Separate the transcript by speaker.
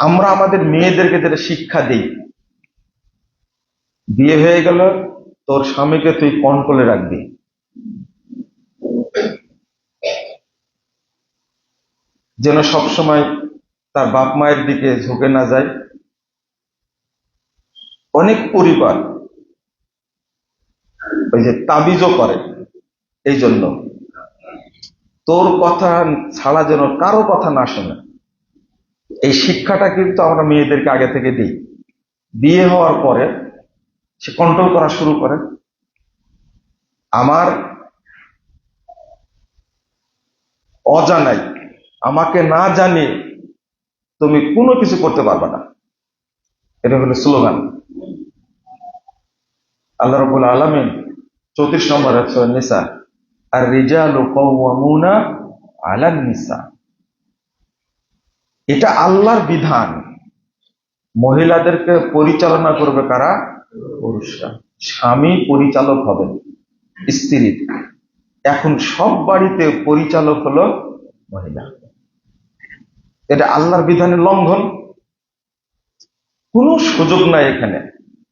Speaker 1: আমরা আমাদের মেয়েদেরকে যেটা শিক্ষা দিই, বিয়ে হয়ে গেল, তোর স্বামীকে তুই কন্ট্রোলে রাখবি। যেন সবসময় তার বাপ মায়ের দিকে ঝুঁকে না যায়। অনেক পরিবার ওই যে তাবিজও করে এই জন্য তোর কথা ছাড়া যেন কারও কথা না শোনে। এই শিক্ষাটা কিন্তু আমরা মেয়েদেরকে আগে থেকে দিই। বিয়ে হওয়ার পরে সে কন্ট্রোল করা শুরু করে। আমার অজানাই, আমাকে না জানিয়ে তুমি কোনো কিছু করতে পারবে না। এটা হলো স্লোগান। আল্লাহ রবুল আলমিন চৌত্রিশ নম্বর নিসা আর রিজাল আলান নিসা এটা আল্লাহর বিধান। মহিলাদেরকে পরিচালনা করবে কারা? পুরুষরা। স্বামী পরিচালক হবে, স্ত্রী। এখন সব বাড়িতে পরিচালক হলো মহিলা। এটা আল্লাহর বিধানের লঙ্ঘন। কোনো সুযোগ নাই এখানে।